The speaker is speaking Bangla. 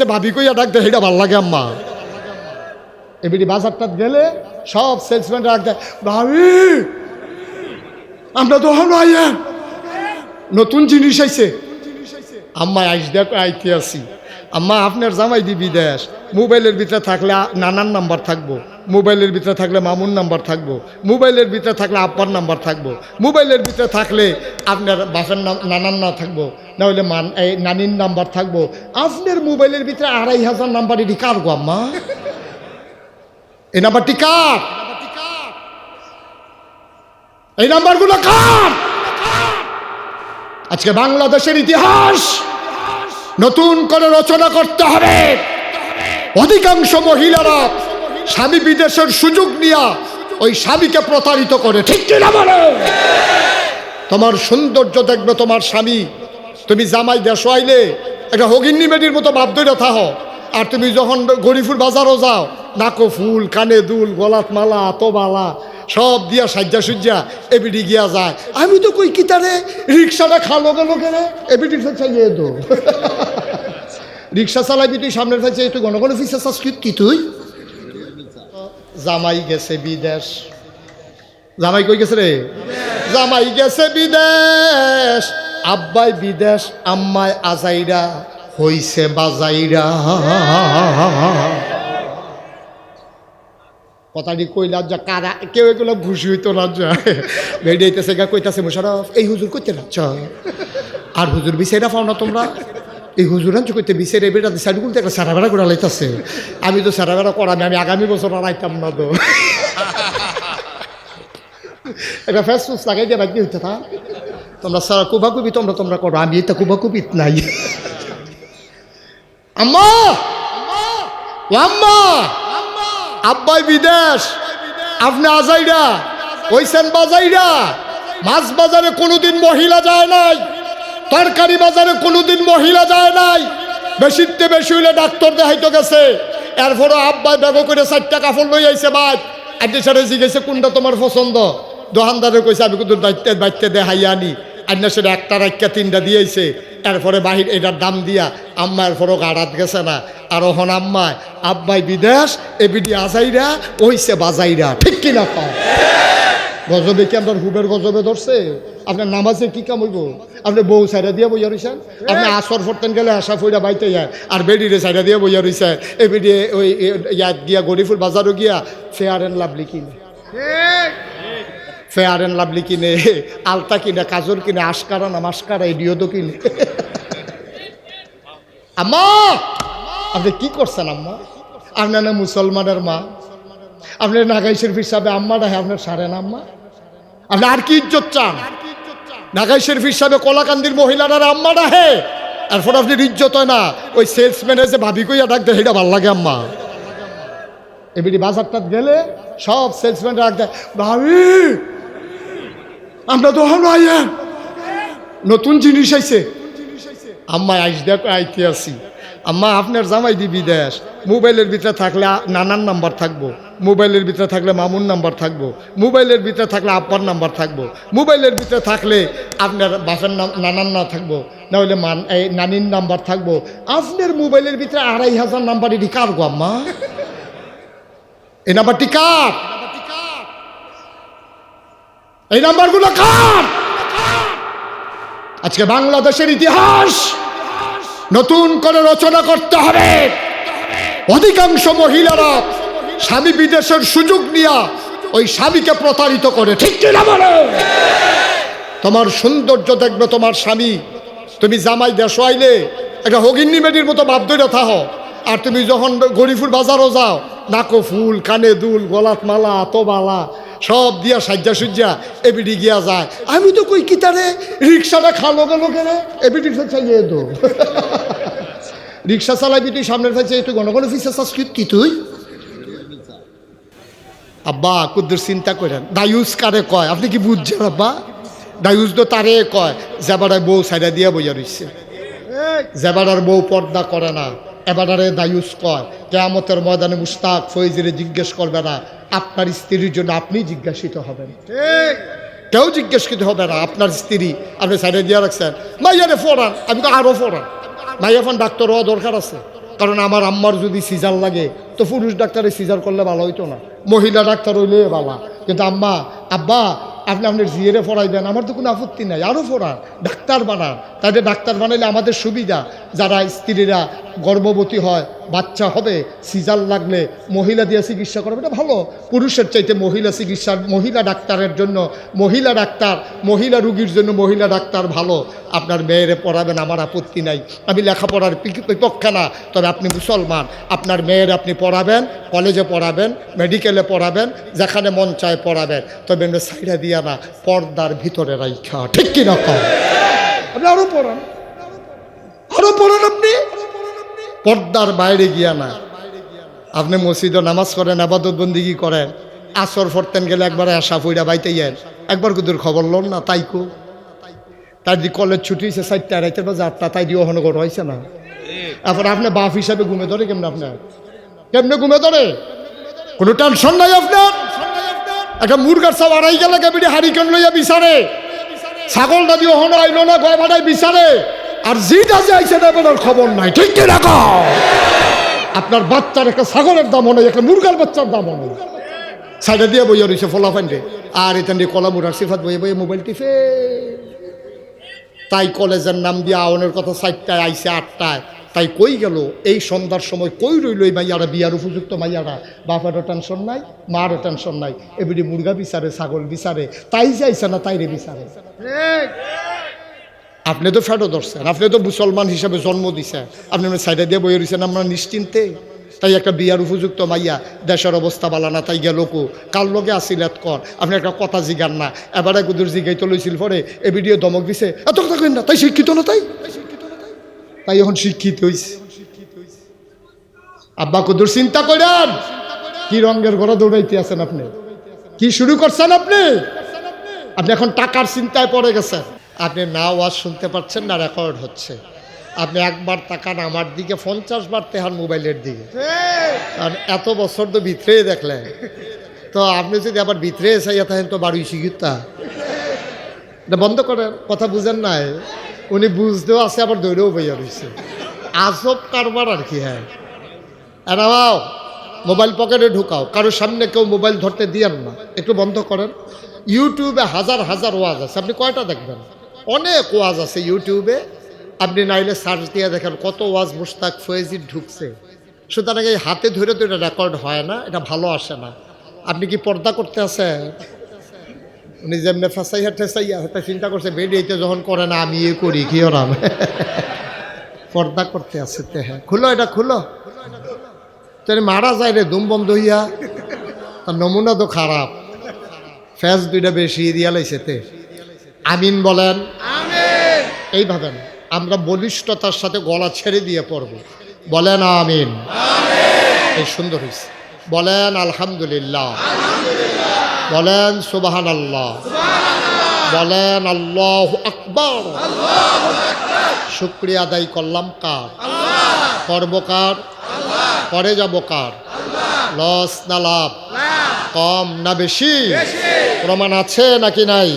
এসে ভাবি কইয়া ডাক দেয় এটা ভালো লাগে আম্মা। এবিডি বাজারটাত গেলে সব সেলসম্যান ডাক দেয়, ভাবি, আমরা তো নতুন জিনিস আইছে। আম্মা আইস দেখো, আইতে আসি। আম্মা, আপনার জামাই দি বিদেশ মোবাইলের ভিতরে থাকলে নানান নাম্বার থাকব। মোবাইলের ভিতরে থাকলে মামুন নাম্বার থাকব। মোবাইলের ভিতরে থাকলে আব্বার নাম্বার থাকব। মোবাইলের ভিতরে থাকলে আপনার বাসার নানান না থাকব। না হলে মান, এই নানির নাম্বার থাকব। আপনার মোবাইলের ভিতরে আড়াই হাজার নাম্বার এটি কার গো আম্মা? এই নাম্বারটি কার? এই নাম্বারগুলো কার? আজকে বাংলাদেশের ইতিহাস! নতুন করে রচনা করতে হবে। অধিকাংশ মহিলারা স্বামী বিদেশের সুযোগ নিয়া ওই স্বামীকে প্রতারিত করে। ঠিক কিনা বলো? তোমার সৌন্দর্য দেখবে তোমার স্বামী। তুমি জামাই দেশ আইলে একটা হগিন্নি মেডির মতো বাধ্যটা থাহ। আর তুমি যখন গরিফুর বাজারও যাও, নাকো ফুল, কানে দুল, গলাত মালা, আতবালা সব দিয়া সাজ্জা সুজ্জা, এবিডি গিয়া যায়। আমি তো কই কিতারে রিক্সাটা খালো গেল কেনে? এবিডি চাইয়ে দো। রিক্সা চালাবি তুই, সামনের ফেলছে তুই ঘন ঘন ফিসে কি- কি তুই? জামাই গেছে বিদেশ। জামাই কই গেছে রে? জামাই গেছে বিদেশ। আব্বাই বিদেশ, আম্মাই আজাইরা, হইছে বাজাইরা। কথাটি কইলা যা কারা কেউ এগুলো খুশি হইতো না যা। বেড়াইতেছে গা, কইতাছে, মোশারফ, এই হুজুর কইতে না আর হুজুর বিষয়টা পাও না তোমরা? এই হুজুর আনছো কইতে বিষের এবার সাইড গুলতে একটা সারা বেড়া করে লাইতাছে। আমি তো সারা বেড়া করামি আমি আগামী বছর আর আইতাম না তো। একটা ফেস ফুস লাগাই দিয়ে বাকি হইতে তা তোমরা সারা কুবাকুবি তোমরা তোমরা করো, আমি এটা কুবাকুবিত নাই। আম্মা! আম্মা! আব্বাই বিদেশ, আপনি আজাইরা, ওইসেন বাজাইরা, মাছ বাজারে কোনোদিন মহিলা যায় নাই, তরকারি বাজারে কোনোদিন মহিলা যায় নাই, বেশিতে বেশি হইলে ডাক্তার দেখাইতে গেছে। এরপরও আব্বাই ব্যাগ করে চারটা কাপড় লই আইছে বাদ। আজকে সারে জিজ্ঞেসে, কোনটা তোমার পছন্দ? দোকানদারে কইছে, আমি কিন্তু দায়িত্বে দায়িত্বে দেখাই আনি। আন্না সেটা একটা রাখা তিনটা দিয়েছে। এরপরে বাহির এটার দাম দিয়া আম্মা এরপরও গাড়াত গেছে না। আর ওহন আম্মায় আব্বাই বিদেশ এবিডি আজাইরা ওইছে বাজাইরা। ঠিক কিনা পাও গজবে কি আপনার হুবের গজবে ধরছে? আপনার নামাজে কি কাম হইব? আপনি বউ সাইডা দিয়ে বইয়া রইছেন? আপনি আসর ফরতেন গেলে আশা ফইরা বাইতে যায়। আর বেডিরে সাইডা দিয়ে বইয়া রইছে। এ বেডি ওই ইয়াত গিয়া গরিফুল বাজারও গিয়া ফেয়ার অ্যান্ড লাভলি কিনে। ফেয়ার অ্যান্ড লাভলি কিনে, আলতা কিনে, কাজল কিনে, আশকারা না মাস্কারা এডিও তো কিনে। আম্মা! আপনি কি করছেন আম্মা? আপনার না মুসলমানের মা। আপনার নাগাই শরীফ হিসাবে আম্মা ডাহে আপনার সারেন আম্মা? আপনি আর কি ইজ্জত চান? নাগাই শরীফ হিসাবে কলাকান্দির মহিলারা আম্মা ডাহে। এরপর আপনি ইজ্জত হয় না। ওই সেলসম্যানের যে ভাবি কইয়া ডাক দেয় এটা ভালো লাগে আম্মা। এবিডি বাজারটাত গেলে সব সেলসম্যান ডাক দেয়, ভাবি আমরা তো হলো নতুন জিনিস আইছে। আম্মা আইস দেখো, আইতে আসি আম্মা, আপনার জামাই দি বিদেশ মোবাইলের ভিতরে থাকলে নানান নাম্বার থাকব। মোবাইলের ভিতরে থাকলে মামুন নাম্বার থাকব। মোবাইলের ভিতরে থাকলে আব্বার নাম্বার থাকব। মোবাইলের ভিতরে থাকলে আপনার বাসার নাম নানান না থাকব। না হলে মান, এই নানির নাম্বার থাকব। আপনার মোবাইলের ভিতরে আড়াই হাজার নাম্বার এটি কার গো আম্মা? এই নাম্বারটি কার? এই নাম্বারগুলো কার? আজকে বাংলাদেশের ইতিহাস নতুন করে রচনা করতে হবে। অধিকাংশ মহিলারা স্বামী বিদেশের সুযোগ নিয়া ওই স্বামীকে প্রতারিত করে। ঠিক কিনা বলো? তোমার সৌন্দর্য দেখবে তোমার স্বামী। তুমি জামাই দেশ আইলে একটা হগিন্নি মেডির মতো বাধ্যটা থাহ। আর তুমি যখন গরিফুর বাজারও যাও নাকো ফুল কানে দুল গলাত মালা আতবালা সব দিয়া সাজ্জা সুজ্জা এবিডি গিয়া যায়। আমি তো কই কিতারে রিক্সাটা খালো গেল কেনে এবিডি চাইয়ে দো রিক্সা চালাবি তুই সামনের ফেলছে তুই ঘন ঘন ফিসে চাস কি- তুই? আব্বা কুদ্দুর চিন্তা করেন। দায়ুস কারে কয়? আপনি কি বুঝছেন আব্বা? দায়ুস তো তারে কয় জেবারায় বউ সাইডা দিয়া বইয়া রইছে। জেবারার বউ পর্দা করে না। এবারে দায়ুস কয়? কেয়ামতের ময়দানে মুস্তাক ফৈজিরে জিজ্ঞেস করবে না আপনার স্ত্রীর জন্য আপনি জিজ্ঞাসিত হবেন। কেউ জিজ্ঞাসিত হবে না আপনার স্ত্রী। আপনি সাইডে দিয়ে রাখছেন মাইয়ারে ফোরান আমি তো আরও ফোরান মাইয়া ফোন ডাক্তার হওয়া দরকার আছে। কারণ আমার আম্মার যদি সিজার লাগে তো পুরুষ ডাক্তারে সিজার করলে ভালো হইতো না। মহিলা ডাক্তার হইলে ভালো। কিন্তু আম্মা আব্বা আপনি আপনার জিয়েরে পড়াইবেন আমার তো কোনো আপত্তি নাই, আরও পড়ান ডাক্তার বানান। তাদের ডাক্তার বানাইলে আমাদের সুবিধা, যারা স্ত্রীরা গর্ভবতী হয় বাচ্চা হবে, সিজার লাগলে মহিলা দিয়ে চিকিৎসা করবে। এটা ভালো। পুরুষের চাইতে মহিলা চিকিৎসা, মহিলা ডাক্তারের জন্য, মহিলা ডাক্তার, মহিলা রুগীর জন্য মহিলা ডাক্তার ভালো। আপনার মেয়েরে পড়াবেন, আমার আপত্তি নাই। আমি লেখাপড়ার বিপক্ষে না, তবে আপনি মুসলমান। আপনার মেয়ের আপনি পড়াবেন, কলেজে পড়াবেন, মেডিকেলে পড়াবেন, যেখানে মন চায় পড়াবেন। তবে এমনি সাইডা দিয়া না, পর্দার ভিতরে রাইখা। ঠিক কিনা কম আপনি আরও পড়ান। আরও পড়ান আপনি? পর্দার বাইরে গিয়া না। আপনি মসজিদে নামাজ করেন, আবাদত বন্দিগি করেন? আসর ফরতেন গেলে একবার আশা ফইরা বাইতে ইয়েন একবার কুদুর খবর লন না, তাই কো। তাই দি কলেজ ছুটি হয়েছে চারটা, রাইতের বাজে আটটা, তাই দিয়ে অহন করা হয়েছে না। এখন আপনি বাপ হিসাবে ঘুমে ধরে কেমন আপনার? কেমনে ঘুমে ধরে? কোনো টেনশন নাই আপনার? একটা মুরগার সব আড়াই গেলে কেবিডি হারিকেন লইয়া বিচারে? ছাগল ছাগলটা দিয়ে অহন আইলো না গয় বিচারে? আর জিটা আইসে না খবর নাই, ঠিক কি রাখো আপনার বাচ্চার একটা ছাগলের দাম নেই একটা মুরগার বাচ্চার দাম নেই সাইডে দিয়ে বইয়া রয়েছে ফলা ফান্ডে আর এখান দিয়ে কলা মুরার সিফাত বইয়ে বইয়ে মোবাইল টিপে। তাই কলেজের নাম দিয়ে আওনের কথা চারটায় আইসে আটটায়। তাই কই গেল? এই সন্ধ্যার সময় কই রইল এই মাইয়ারা? বিয়ার উপযুক্ত মাইয়ারা? বাপেরও টেনশন নাই, মারও টেনশন নাই। এবিডি মুরগা বিচারে, ছাগল বিচারে। তাই যাইছে না তাইরে বিচারে। আপনি তো ফেটো ধরছেন, আপনি তো মুসলমান হিসাবে জন্ম দিছেন, আপনি আমার সাইডে দিয়ে বই রয়েছেন আমরা নিশ্চিন্তে। তাই একটা বিয়ার উপযুক্ত মাইয়া দেশের অবস্থা বালা না, তাই গেল কো? কার লগে আসিল কর? আপনি একটা কথা জিগান না। এবারে গুদুর জিগাইতে লইছিল পরে, এ ভিডিও দমক দিছে, এত কথা কেন না, তাই শিক্ষিত না তাই? তাই এখন শিক্ষিত হইছে। আব্বা কুদুর চিন্তা করেন কি রঙের ঘরে দৌড়াইতে আছেন আপনি? কি শুরু করছেন আপনি? আপনি এখন টাকার চিন্তায় পড়ে গেছেন। আপনি না ওয়াজ শুনতে পাচ্ছেন না রেকর্ড হচ্ছে। আপনি একবার তাকান আমার দিকে, পঞ্চাশ বার তেহার মোবাইলের দিকে। কারণ এত বছর তো ভিতরে দেখলেন। তো আপনি যদি আবার ভিতরে এসাইয়া থাকেন তো বাড়ি শিখিতা। বন্ধ করেন কথা বুঝেন নাই। উনি বুঝতেও আছে, আবার দৌড়েও বইয়া রয়েছে আজব কারবার আর কি হ্যাঁ। এরাও মোবাইল পকেটে ঢুকাও। কারোর সামনে কেউ মোবাইল ধরতে দিয়েন না। একটু বন্ধ করেন। ইউটিউবে হাজার হাজার ওয়াজ আছে। আপনি কয়টা দেখবেন? অনেক ওয়াজ আছে ইউটিউবে। আপনি নাইলে সার্চ দিয়ে দেখেন কত ওয়াজ মুস্তাক ফয়েজির ঢুকছে। সুতরাং এই হাতে ধরে তো এটা রেকর্ড হয় না, এটা ভালো আসে না। আপনি কি পর্দা করতে আছেন? উনি যেমনি ফেসাইয়া ঠেসাইয়া হয়তো চিন্তা করছে বেরিয়েতে যখন করে না, আমি এ করি, কি ওরাম? পর্দা করতে আসে তে হ্যাঁ। খুলো এটা, খুলো। তাহলে মারা যায় রে, দুম বন্ধ হইয়া। তার নমুনা তো খারাপ। ফ্যাস দুইটা বেশি দিয়া লাইছে তে। আমিন বলেন। এই ভাবেন আমরা বলিষ্ঠতার সাথে গলা ছেড়ে দিয়ে পড়ব। বলেন আমিন। এই সুন্দর হয়েছে বলেন আলহামদুলিল্লাহ। বলেন সুবাহান আল্লাহ বলেন আল্লাহ আকবর। শুক্রিয়া আদায় করলাম কার? করব কার? করে যাব কার? লস না লাভ? কম না বেশি? প্রমাণ আছে নাকি নাই?